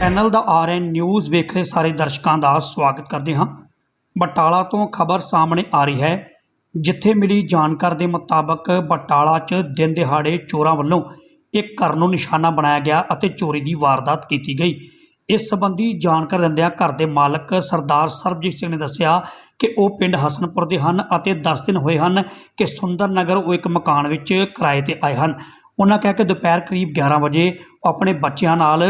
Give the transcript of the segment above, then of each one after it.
Channel ਦਾ RN news ਵੇਖ ਰਹੇ ਸਾਰੇ ਦਰਸ਼ਕਾਂ ਦਾ ਸਵਾਗਤ ਕਰਦੇ ਹਾਂ। ਬਟਾਲਾ ਤੋਂ ਖਬਰ ਸਾਹਮਣੇ ਆ ਰਹੀ ਹੈ। ਜਿੱਥੇ ਮਿਲੀ ਜਾਣਕਾਰੀ ਦੇ ਮੁਤਾਬਕ ਬਟਾਲਾ 'ਚ ਦਿਨ ਦਿਹਾੜੇ ਚੋਰਾਂ ਵੱਲੋਂ ਇੱਕ ਘਰ ਨੂੰ ਨਿਸ਼ਾਨਾ ਬਣਾਇਆ ਗਿਆ ਅਤੇ ਚੋਰੀ ਦੀ ਵਾਰਦਾਤ ਕੀਤੀ ਗਈ। ਇਸ ਸੰਬੰਧੀ ਜਾਣਕਾਰੀ ਦਿੰਦਿਆਂ ਘਰ ਦੇ ਮਾਲਕ ਸਰਦਾਰ ਸਰਬਜੀਤ ਸਿੰਘ ਨੇ ਦੱਸਿਆ ਕਿ ਉਹ ਪਿੰਡ ਹਸਨਪੁਰ ਦੇ ਹਨ ਅਤੇ 10 ਦਿਨ ਹੋਏ ਹਨ ਕਿ ਸੁੰਦਰ ਨਗਰ ਉਹ ਇੱਕ ਮਕਾਨ ਵਿੱਚ ਕਿਰਾਏ ਤੇ ਆਏ ਹਨ। ਉਹਨਾਂ ਕਿਹਾ ਕਿ ਦੁਪਹਿਰ ਕਰੀਬ 11 ਵਜੇ ਉਹ ਆਪਣੇ ਬੱਚਿਆਂ ਨਾਲ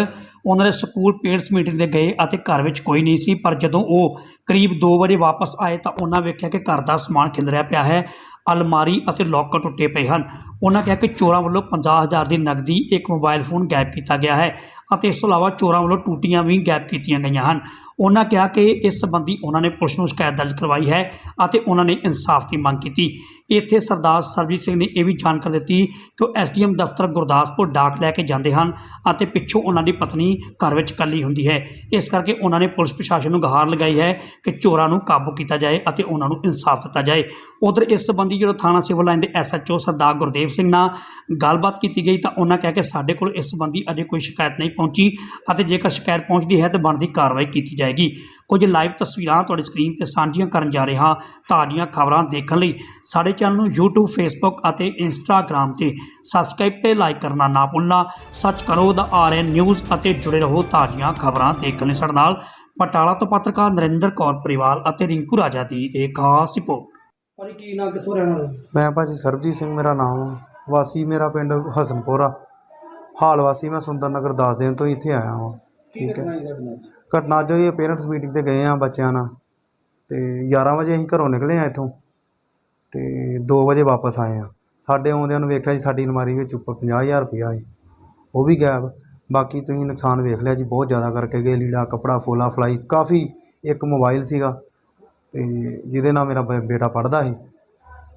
ਉਹਨਾਂ ਦੇ ਸਕੂਲ ਪੇਰੈਂਟਸ ਮੀਟਿੰਗ ਤੇ ਗਏ ਅਤੇ ਘਰ ਵਿੱਚ ਕੋਈ ਨਹੀਂ ਸੀ, ਪਰ ਜਦੋਂ ਉਹ ਕਰੀਬ 2 ਵਜੇ ਵਾਪਸ ਆਏ ਤਾਂ ਉਹਨਾਂ ਵੇਖਿਆ ਕਿ ਘਰ ਦਾ ਸਮਾਨ ਖਿਲਰਿਆ ਪਿਆ ਹੈ, ਅਲਮਾਰੀ ਅਤੇ ਲੋਕਰ ਟੁੱਟੇ ਪਏ ਹਨ। ਉਹਨਾਂ ਕਿਹਾ ਕਿ ਚੋਰਾਂ ਵੱਲੋਂ 50000 ਦੀ ਨਕਦੀ, ਇੱਕ ਮੋਬਾਈਲ ਫੋਨ ਗਾਇਬ ਕੀਤਾ ਗਿਆ ਹੈ ਅਤੇ ਇਸ ਤੋਂ ਇਲਾਵਾ ਚੋਰਾਂ ਵੱਲੋਂ ਟੂਟੀਆਂ ਵੀ ਗਾਇਬ ਕੀਤੀਆਂ ਗਈਆਂ ਹਨ। ਉਹਨਾਂ ਕਿਹਾ ਕਿ ਇਸ ਸੰਬੰਧੀ ਉਹਨਾਂ ਨੇ ਪੁਲਿਸ ਨੂੰ ਸ਼ਿਕਾਇਤ ਦਰਜ ਕਰਵਾਈ ਹੈ ਅਤੇ ਉਹਨਾਂ ਨੇ ਇਨਸਾਫ ਦੀ ਮੰਗ ਕੀਤੀ। ਇੱਥੇ ਸਰਦਾਰ ਸਰਬਜੀਤ ਸਿੰਘ ਨੇ ਇਹ ਵੀ ਜਾਣਕਾਰੀ ਦਿੱਤੀ ਕਿ ਉਹ ਐਸਡੀਐਮ ਦਫ਼ਤਰ ਗੁਰਦਾਸਪੁਰ ਡਾਕ ਲੈ ਕੇ ਜਾਂਦੇ ਹਨ ਅਤੇ ਪਿੱਛੋਂ ਉਹਨਾਂ ਦੀ ਪਤਨੀ ਘਰ ਵਿੱਚ ਇਕੱਲੀ ਹੁੰਦੀ ਹੈ। ਇਸ ਕਰਕੇ ਉਹਨਾਂ ਨੇ ਪੁਲਿਸ ਪ੍ਰਸ਼ਾਸਨ ਨੂੰ ਗਹਾਰ ਲਗਾਈ ਹੈ ਕਿ ਚੋਰਾਂ ਨੂੰ ਕਾਬੂ ਕੀਤਾ ਜਾਏ ਅਤੇ ਉਹਨਾਂ ਨੂੰ ਇਨਸਾਫ ਦਿੱਤਾ ਜਾਏ। ਉਧਰ ਇਸ ਸੰਬੰਧੀ ਜਦੋਂ ਥਾਣਾ ਸਿਵਲ ਲਾਈਨ ਦੇ ਐਸਐਚਓ ਸਰਦਾਰ ਗੁਰਦੇਵ ਸਿੰਘ ਨਾਲ ਗੱਲਬਾਤ ਕੀਤੀ ਗਈ ਤਾਂ ਉਹਨਾਂ ਕਿਹਾ ਕਿ ਸਾਡੇ ਕੋਲ ਇਸ ਸੰਬੰਧੀ ਅਜੇ ਕੋਈ ਸ਼ਿਕਾਇਤ ਨਹੀਂ ਪਹੁੰਚੀ ਅਤੇ ਜੇਕਰ ਸ਼ਿਕਾਇਤ ਪਹੁੰਚਦੀ ਹੈ ਤਾਂ ਬਣਦੀ ਕਾਰਵਾਈ ਕੀਤੀ ਜਾਏਗੀ। ਕੁਝ ਲਾਈਵ ਤਸਵੀਰਾਂ ਤੁਹਾਡੀ ਸਕਰੀਨ ਤੇ ਸਾਂਝੀਆਂ ਕਰਨ ਜਾ ਰਿਹਾ ਤਾਜ਼ੀਆਂ ਖਬਰਾਂ ਦੇਖਣ ਲਈ ਸਾਡੇ ਚੈਨਲ ਨੂੰ YouTube, Facebook ਅਤੇ Instagram ਤੇ ਸਬਸਕ੍ਰਾਈਬ ਤੇ ਲਾਈਕ ਕਰਨਾ ਨਾ ਭੁੱਲਣਾ। ਸਰਚ ਕਰੋ ਦਾ ਆਰਐਨ ਨਿਊਜ਼ ਅਤੇ ਜੁੜੇ ਰਹੋ ਤਾਜ਼ੀਆਂ ਖਬਰਾਂ ਦੇਖਣ ਲਈ। ਸਾਡੇ ਨਾਲ ਬਟਾਲਾ ਤੋਂ ਪੱਤਰਕਾਰ ਨਰਿੰਦਰ ਕੌਰ ਪਰਿਵਾਲ ਅਤੇ ਰਿੰਕੂ ਰਾਜਾ ਦੀ ਇਹ ਖਾਸ ਰਿਪੋਰਟ। ਭਾਜੀ ਕੀ ਨਾ ਕਿੱਥੋਂ ਰਹਿਣ ਵਾਲੇ ਮੈਂ ਭਾਜੀ ਸਰਬਜੀਤ ਸਿੰਘ ਮੇਰਾ ਨਾਮ ਆ। ਵਾਸੀ ਮੇਰਾ ਪਿੰਡ ਹਸਨਪੁਰ ਆ। ਹਾਲ ਵਾਸੀ ਮੈਂ ਸੁੰਦਰ ਨਗਰ 10 ਦਿਨ ਤੋਂ ਇੱਥੇ ਆਇਆ ਹਾਂ ਕੀ ਠੀਕ ਹੈ। ਘਟਨਾ ਜੀ ਤੁਹਾਡੇ ਨਾਲ? ਘਟਨਾ ਜੋ ਇਹ ਪੇਰੈਂਟਸ ਮੀਟਿੰਗ ਤੇ ਗਏ ਆ ਬੱਚਿਆਂ ਨਾਲ। ਤੇ 11 ਵਜੇ ਅਸੀਂ ਘਰੋਂ ਨਿਕਲੇ ਆ ਇੱਥੋਂ। ਤੇ 2 ਵਜੇ ਵਾਪਸ ਆਏ ਆ। ਸਾਡੇ ਆਉਂਦਿਆਂ ਨੂੰ ਵੇਖਿਆ ਜੀ ਸਾਡੀ ਅਲਮਾਰੀ ਵਿੱਚ ਉੱਪਰ 50000 ਰੁਪਇਆ ਸੀ। ਉਹ ਵੀ ਗਾਇਬ। ਬਾਕੀ ਤੁਸੀਂ ਨੁਕਸਾਨ ਵੇਖ ਲਿਆ ਜੀ ਬਹੁਤ ਜ਼ਿਆਦਾ ਕਰਕੇ ਗਏ। ਲੀੜਾ ਕਪੜਾ ਫੋਲਾ ਫਲਾਈ ਕਾਫੀ ਇੱਕ ਮੋਬਾਈਲ ਸੀਗਾ। ਤੇ ਜਿਹਦੇ ਨਾਲ ਮੇਰਾ ਬ- ਬੇਟਾ ਪੜ੍ਹਦਾ ਸੀ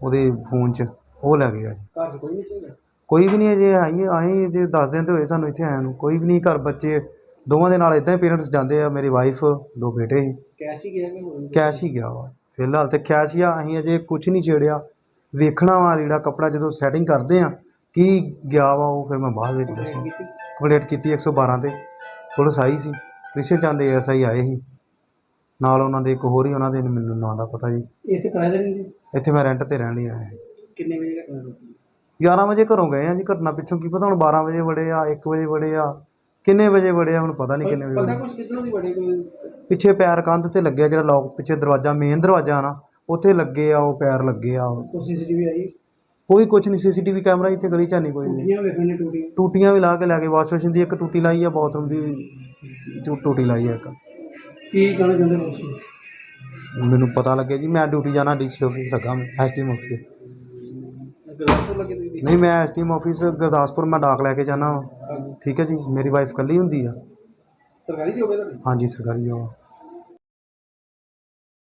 ਉਹਦੇ ਫੋਨ 'ਚ ਉਹ ਲੈ ਗਿਆ ਜੀ। ਘਰ 'ਚ ਕੋਈ ਨਹੀਂ ਸੀਗਾ ਕੋਈ ਵੀ ਨਹੀਂ ਅਜੇ ਆਈ ਆਏ ਜੇ 10 ਦਿਨ ਤੇ ਹੋਏ ਸਾਨੂੰ ਇੱਥੇ ਆਇਆ ਨੂੰ। ਕੋਈ ਵੀ ਨਹੀਂ ਘਰ ਬੱਚੇ ਦੋਵਾਂ ਦੇ ਨਾਲ ਇਦਾਂ ਹੀ ਪੇਰੈਂਟਸ ਜਾਂਦੇ ਆ ਮੇਰੀ ਵਾਈਫ ਦੋ ਬੇਟੇ ਸੀ। ਕੈਸ਼ ਹੀ ਗਿਆ ਕਿ ਹੋਰ? ਵੀ? ਕੈਸ਼ ਹੀ ਗਿਆ ਵਾ। ਫਿਲਹਾਲ ਤੇ ਕੈਸ਼ ਹੀ ਆ ਅਸੀਂ ਅਜੇ ਕੁਝ ਨਹੀਂ ਛੇੜਿਆ। ਵੇਖਣਾ ਵਾ ਲੀੜਾ ਕੱਪੜਾ ਜਦੋਂ ਸੈਟਿੰਗ ਕਰਦੇ ਆ ਕੀ ਗਿਆ ਵਾ ਉਹ ਫਿਰ ਮੈਂ ਬਾਅਦ ਵਿੱਚ ਦੱਸੂ? ਕੰਪਲੀਟ ਕੀਤੀ? 112 ਤੇ। ਪੁਲਿਸ ਆਈ ਸੀ ਕ੍ਰਿਸ਼ਨ ਚੰਦ ਐਸਆਈ ਆਏ ਸੀ। ਨਾਲ ਉਹਨਾਂ ਦੇ ਇੱਕ ਹੋਰ ਹੀ ਉਹਨਾਂ ਦੇ ਮੈਨੂੰ ਨਾਂ ਦਾ ਪਤਾ ਜੀ। ਇੱਥੇ ਕਿਰਾਏ ਤੇ ਰਹਿੰਦੇ ਇੱਥੇ ਮੈਂ ਰੈਂਟ ਤੇ ਰਹਿਣ ਲਈ ਆਇਆ ਕਿੰਨੇ ਵਜੇ ਘਟਨਾ ਹੋਈ? 11 ਵਜੇ ਘਰੋਂ ਗਏ ਆ ਜੀ ਘਟਨਾ ਪਿੱਛੋਂ ਕੀ ਪਤਾ ਹੁਣ 12 ਵਜੇ ਵੜੇ ਆ 1 ਵਜੇ ਵੜੇ ਆ ਕਿੰਨੇ ਵਜੇ ਵੜੇ ਆ ਹੁਣ ਪਤਾ ਨਹੀਂ ਕਿੰਨੇ ਵਜੇ ਪਤਾ ਵੜੇ ਕੁਛ ਕਿੱਧਰੋਂ ਦੀ ਬੜੇ ਕੋਈ? ਪਿੱਛੇ ਪੈਰ ਕੰਧ ਤੇ ਲੱਗਿਆ ਜਿਹੜਾ ਲੋਕ ਪਿੱਛੇ ਦਰਵਾਜ਼ਾ ਮੇਨ ਦਰਵਾਜ਼ਾ ਨਾ ਉੱਥੇ ਲੱਗੇ ਆ ਉਹ ਪੈਰ ਲੱਗੇ ਆ। ਕੋਈ ਸੀਸੀਟੀਵੀ ਆਈ? ਕੋਈ ਕੁਝ ਨਹੀਂ ਸੀਸੀਟੀਵੀ ਕੈਮਰਾ ਇੱਥੇ ਗਲੀ ਚ ਨਹੀਂ ਕੋਈ ਵੀ। ਟੂਟੀਆਂ ਵੇਖਣ ਨੇ ਟੂਟੀਆਂ। ਟੂਟੀਆਂ ਵੀ ਲਾ ਕੇ ਲੈ ਗਏ ਵਾਸ਼ ਦੀ ਇੱਕ ਟੂਟੀ ਲਾਈ ਆ ਬਾਥਰੂਮ ਦੀ ਟੂ- ਟੂਟੀ ਲਾਈ ਆ ਇੱਕ। ਕੀ ਕਹਿਣਾ ਚਾਹੁੰਦੇ ਹੋ ਤੁਸੀਂ? ਮੈਨੂੰ ਪਤਾ ਲੱਗਿਆ ਜੀ ਮੈਂ ਡਿਊਟੀ ਜਾਣਾ ਡੀਸੀ ਆਫਿਸ ਲੱਗਾ ਮੈਂ ਐਸਟੀਐਮ ਆਫਿਸ। ਗੁਰਦਾਸਪੁਰ ਲੱਗੇ ਤੁਸੀਂ ਨਹੀਂ ਮੈਂ ਐਸਟੀਐਮ ਆਫਿਸ ਗੁਰਦਾਸਪੁਰ ਮੈਂ ਡਾਕ ਲੈ ਕੇ ਜਾਣਾ ਵਾ। ਹਾਂਜੀ। ਠੀਕ ਹੈ ਜੀ ਮੇਰੀ ਵਾਈਫ ਇਕੱਲੀ ਹੁੰਦੀ ਆ। ਸਰਕਾਰੀ ਜੋਬ ਹੈ ਤੁਹਾਡੀ? ਹਾਂਜੀ ਸਰਕਾਰੀ ਜੋਬ